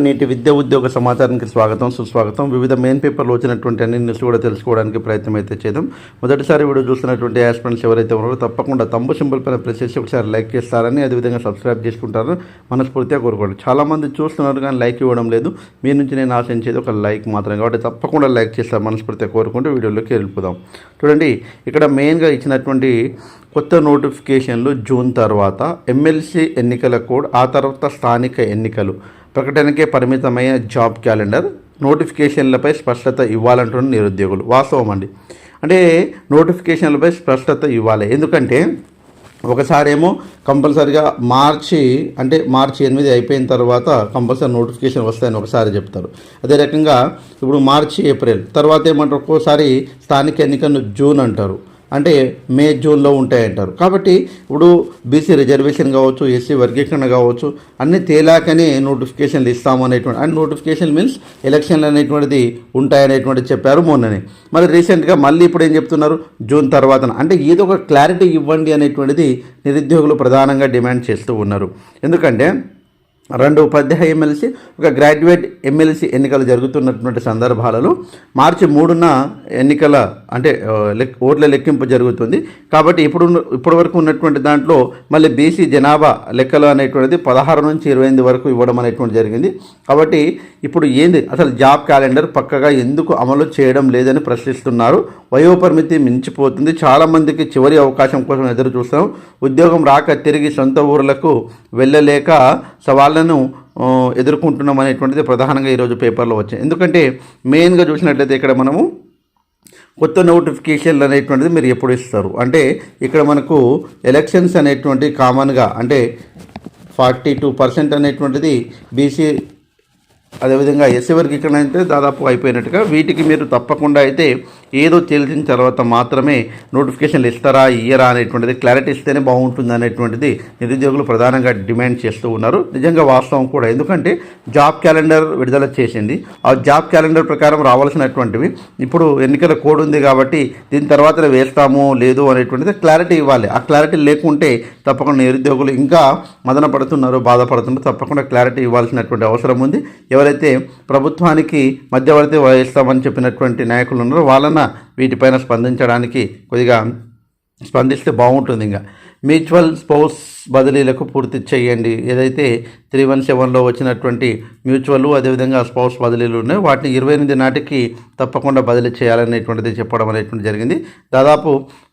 నేటి విద్యా ఉద్యోగ సమాచారానికి స్వాగతం సుస్వాగతం. వివిధ మెయిన్ పేపర్లో వచ్చినటువంటి అన్ని న్యూస్ కూడా తెలుసుకోవడానికి ప్రయత్నం అయితే చేద్దాం. మొదటిసారి వీడియో చూస్తున్నటువంటి యాస్పెంట్స్ ఎవరైతే ఉన్నారో తప్పకుండా తమ్ము సింబల్ పైన ప్రెస్ చేసి ఒకసారి లైక్ చేస్తారని అదేవిధంగా సబ్స్క్రైబ్ చేసుకుంటారని మనస్ఫూర్తిగా కోరుకోండి. చాలామంది చూస్తున్నారు కానీ లైక్ ఇవ్వడం లేదు. మీ నుంచి నేను ఆశించేది ఒక లైక్ మాత్రమే. కాబట్టి తప్పకుండా లైక్ చేస్తారు మనస్ఫూర్తిగా కోరుకుంటూ వీడియోలోకి వెళ్ళిపోదాం. చూడండి ఇక్కడ మెయిన్గా ఇచ్చినటువంటి కొత్త నోటిఫికేషన్లు జూన్ తర్వాత. ఎమ్మెల్సీ ఎన్నికల కోడ్ ఆ తర్వాత స్థానిక ఎన్నికలు. ప్రకటనకే పరిమితమైన జాబ్ క్యాలెండర్ నోటిఫికేషన్లపై స్పష్టత ఇవ్వాలంటున్న నిరుద్యోగులు. వాస్తవం అండి. అంటే నోటిఫికేషన్లపై స్పష్టత ఇవ్వాలి. ఎందుకంటే ఒకసారేమో కంపల్సరిగా మార్చి అంటే మార్చి ఎనిమిది అయిపోయిన తర్వాత కంపల్సరీ నోటిఫికేషన్ వస్తాయని ఒకసారి చెప్తారు. అదే రకంగా ఇప్పుడు మార్చి ఏప్రిల్ తర్వాత ఏమంటారు? ఒక్కోసారి స్థానిక ఎన్నికలను జూన్ అంటారు. అంటే మే జూన్లో ఉంటాయంటారు. కాబట్టి ఇప్పుడు బీసీ రిజర్వేషన్ కావచ్చు ఎస్సీ వర్గీకరణ కావచ్చు అన్ని తేలాకనే నోటిఫికేషన్లు ఇస్తాము అనేటువంటి అండ్ నోటిఫికేషన్ మీన్స్ ఎలక్షన్లు అనేటువంటిది ఉంటాయనేటువంటిది చెప్పారు మొన్ననే. మరి రీసెంట్గా మళ్ళీ ఇప్పుడు ఏం చెప్తున్నారు? జూన్ తర్వాత అంటే ఏదో ఒక క్లారిటీ ఇవ్వండి అనేటువంటిది నిరుద్యోగులు ప్రధానంగా డిమాండ్ చేస్తూ ఉన్నారు. ఎందుకంటే రెండు ఉపాధ్యాయ ఎమ్మెల్సీ ఒక గ్రాడ్యుయేట్ ఎమ్మెల్సీ ఎన్నికలు జరుగుతున్నటువంటి సందర్భాలలో మార్చి మూడున ఎన్నికల అంటే లెక్ ఓట్ల లెక్కింపు జరుగుతుంది. కాబట్టి ఇప్పుడు ఇప్పటి వరకు ఉన్నటువంటి దాంట్లో మళ్ళీ బీసీ జనాభా లెక్కలు అనేటువంటిది పదహారు నుంచి ఇరవై ఎనిమిది వరకు ఇవ్వడం అనేటువంటి జరిగింది. కాబట్టి ఇప్పుడు ఏంది? అసలు జాబ్ క్యాలెండర్ పక్కగా ఎందుకు అమలు చేయడం లేదని ప్రశ్నిస్తున్నారు. వయోపరిమితి మించిపోతుంది. చాలామందికి చివరి అవకాశం కోసం ఎదురు చూస్తాం ఉద్యోగం రాక తిరిగి సొంత ఊర్లకు వెళ్ళలేక సవాళ్ళను ఎదుర్కొంటున్నాం అనేటువంటిది ప్రధానంగా ఈరోజు పేపర్లో వచ్చింది ఎందుకంటే మెయిన్గా చూసినట్లయితే ఇక్కడ మనము కొత్త నోటిఫికేషన్లు అనేటువంటిది మీరు ఎప్పుడు ఇస్తారు? అంటే ఇక్కడ మనకు ఎలక్షన్స్ అనేటువంటి కామన్గా అంటే ఫార్టీ టూ పర్సెంట్ అనేటువంటిది బీసీ అదేవిధంగా ఎస్సీ వర్గీకరణ అయితే దాదాపు అయిపోయినట్టుగా వీటికి మీరు తప్పకుండా అయితే ఏదో తేల్చిన తర్వాత మాత్రమే నోటిఫికేషన్లు ఇస్తారా ఇయ్యరా అనేటువంటిది క్లారిటీ ఇస్తేనే బాగుంటుంది అనేటువంటిది నిరుద్యోగులు ప్రధానంగా డిమాండ్ చేస్తూ ఉన్నారు. నిజంగా వాస్తవం కూడా. ఎందుకంటే జాబ్ క్యాలెండర్ విడుదల చేసింది. ఆ జాబ్ క్యాలెండర్ ప్రకారం రావాల్సినటువంటివి ఇప్పుడు ఎన్నికల కోడ్ ఉంది కాబట్టి దీని తర్వాత వేస్తాము లేదు అనేటువంటిది క్లారిటీ ఇవ్వాలి. ఆ క్లారిటీ లేకుంటే తప్పకుండా నిరుద్యోగులు ఇంకా మదన పడుతున్నారో బాధపడుతున్నారు తప్పకుండా క్లారిటీ ఇవ్వాల్సినటువంటి అవసరం ఉంది. ఎవరైతే ప్రభుత్వానికి మధ్యవర్తి వహిస్తామని చెప్పినటువంటి నాయకులు ఉన్నారో వాళ్ళన వీటిపైన స్పందించడానికి కొద్దిగా స్పందిస్తే బాగుంటుంది ఇంకా. మ్యూచువల్ స్పౌస్ బదిలీలకు పూర్తి చేయండి. ఏదైతే త్రీ వన్ సెవెన్లో వచ్చినటువంటి మ్యూచువల్ అదేవిధంగా స్పౌస్ బదిలీలు ఉన్నాయి వాటిని ఇరవై ఎనిమిది నాటికి తప్పకుండా బదిలీ చేయాలనేటువంటిది చెప్పడం అనేటువంటి జరిగింది. దాదాపు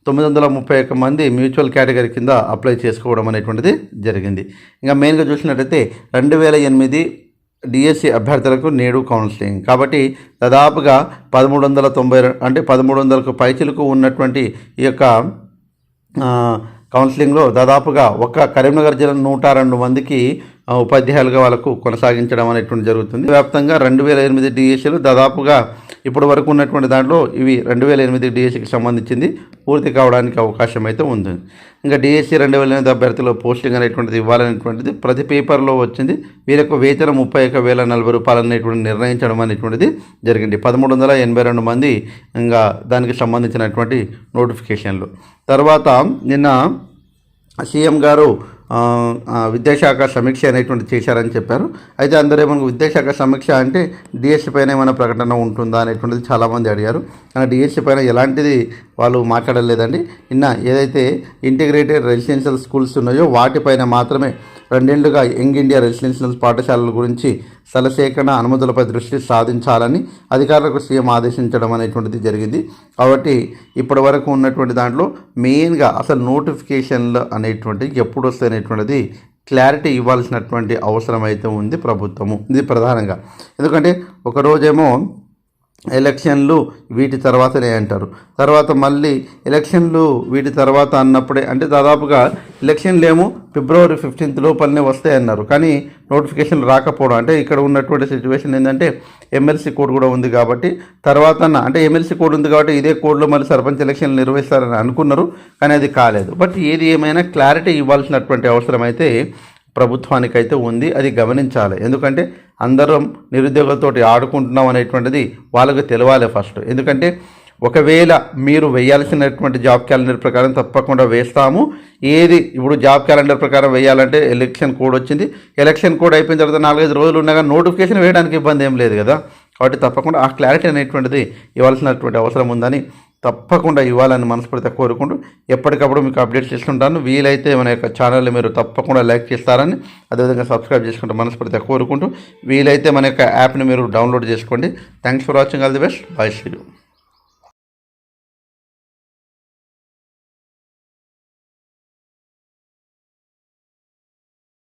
తొమ్మిది వందల ముప్పై ఒక్క మంది మ్యూచువల్ కేటగిరీ కింద అప్లై చేసుకోవడం అనేటువంటిది జరిగింది. ఇంకా మెయిన్గా చూసినట్టయితే రెండు వేల ఎనిమిది డిఎస్సి అభ్యర్థులకు నేడు కౌన్సిలింగ్. కాబట్టి దాదాపుగా పదమూడు వందల తొంభై అంటే పదమూడు వందలకు పైచిలకు ఉన్నటువంటి ఈ యొక్క కౌన్సిలింగ్లో దాదాపుగా ఒక్క కరీంనగర్ జిల్లా నూట రెండు మందికి ఉపాధ్యాయులుగా వాళ్ళకు కొనసాగించడం అనేటువంటి జరుగుతుంది. వ్యాప్తంగా రెండు వేల ఎనిమిది డిఎస్సీలు దాదాపుగా ఇప్పటి వరకు ఉన్నటువంటి దాంట్లో ఇవి రెండు వేల ఎనిమిది డిఎస్సికి సంబంధించింది పూర్తి కావడానికి అవకాశం అయితే ఉంది. ఇంకా డిఎస్సి రెండు వేల ఎనిమిది అభ్యర్థుల పోస్టింగ్ అనేటువంటిది ఇవ్వాలనేటువంటిది ప్రతి పేపర్లో వచ్చింది. వీళ్ళకు వేతనం ముప్పై ఒక వేల నలభై రూపాయలు అనేటువంటి నిర్ణయించడం అనేటువంటిది జరిగింది. పదమూడు వందల ఎనభై రెండు మంది ఇంకా దానికి సంబంధించినటువంటి నోటిఫికేషన్లు. తర్వాత నిన్న సీఎం గారు విద్యాశాఖ సమీక్ష అనేటువంటి చేశారని చెప్పారు. అయితే అందరూ ఏమన్నా విద్యాశాఖ సమీక్ష అంటే డిఎస్సి పైన ఏమైనా ప్రకటన ఉంటుందా అనేటువంటిది చాలామంది అడిగారు. కానీ డిఎస్సి పైన ఎలాంటిది వాళ్ళు మాట్లాడలేదండి. నిన్న ఏదైతే ఇంటిగ్రేటెడ్ రెసిడెన్షియల్ స్కూల్స్ ఉన్నాయో వాటిపైన మాత్రమే రెండేళ్ళుగా యంగ్ ఇండియా రెసిడెన్షియల్ పాఠశాలల గురించి స్థలసేకరణ అనుమతులపై దృష్టి సాధించాలని అధికారులకు సీఎం ఆదేశించడం అనేటువంటిది జరిగింది. కాబట్టి ఇప్పటి వరకు ఉన్నటువంటి దాంట్లో మెయిన్గా అసలు నోటిఫికేషన్లు అనేటువంటివి ఎప్పుడు వస్తాయి అనేటువంటిది క్లారిటీ ఇవ్వాల్సినటువంటి అవసరం అయితే ఉంది ప్రభుత్వము. ఇది ప్రధానంగా. ఎందుకంటే ఒకరోజేమో ఎలక్షన్లు వీటి తర్వాతనే అంటారు. తర్వాత మళ్ళీ ఎలక్షన్లు వీటి తర్వాత అన్నప్పుడే అంటే దాదాపుగా ఎలక్షన్లు ఏమో ఫిబ్రవరి ఫిఫ్టీన్త్ లోపలనే వస్తాయి అన్నారు కానీ నోటిఫికేషన్ రాకపోవడం అంటే ఇక్కడ ఉన్నటువంటి సిచ్యువేషన్ ఏంటంటే ఎమ్మెల్సీ కోడ్ కూడా ఉంది కాబట్టి తర్వాత అంటే ఎమ్మెల్సీ కోడ్ ఉంది కాబట్టి ఇదే కోడ్లో మళ్ళీ సర్పంచ్ ఎలక్షన్లు నిర్వహిస్తారని అనుకున్నారు కానీ అది కాలేదు. బట్ ఏది ఏమైనా క్లారిటీ ఇవ్వాల్సినటువంటి అవసరం అయితే ప్రభుత్వానికైతే ఉంది అది గమనించాలి. ఎందుకంటే అందరం నిరుద్యోగులతో ఆడుకుంటున్నాం అనేటువంటిది వాళ్ళకు తెలవాలి ఫస్ట్ ఎందుకంటే ఒకవేళ మీరు వేయాల్సినటువంటి జాబ్ క్యాలెండర్ ప్రకారం తప్పకుండా వేస్తాము. ఏది ఇప్పుడు జాబ్ క్యాలెండర్ ప్రకారం వేయాలంటే ఎలక్షన్ కోడ్ వచ్చింది. ఎలక్షన్ కోడ్ అయిపోయిన తర్వాత నాలుగైదు రోజులు ఉండగా నోటిఫికేషన్ వేయడానికి ఇబ్బంది ఏం లేదు కదా. కాబట్టి తప్పకుండా ఆ క్లారిటీ అనేటువంటిది ఇవ్వాల్సినటువంటి అవసరం ఉందని తప్పకుండా ఇవ్వాలని మనస్ఫూర్తిగా కోరుకుంటూ ఎప్పటికప్పుడు మీకు అప్డేట్ చేస్తుంటాను. వీలైతే మన యొక్క ఛానల్ని మీరు తప్పకుండా లైక్ చేస్తారని అదేవిధంగా సబ్స్క్రైబ్ చేసుకుంటూ మనస్ఫూర్తిగా కోరుకుంటూ వీలైతే మన యొక్క యాప్ని మీరు డౌన్లోడ్ చేసుకోండి. Thanks for watching all the best bye see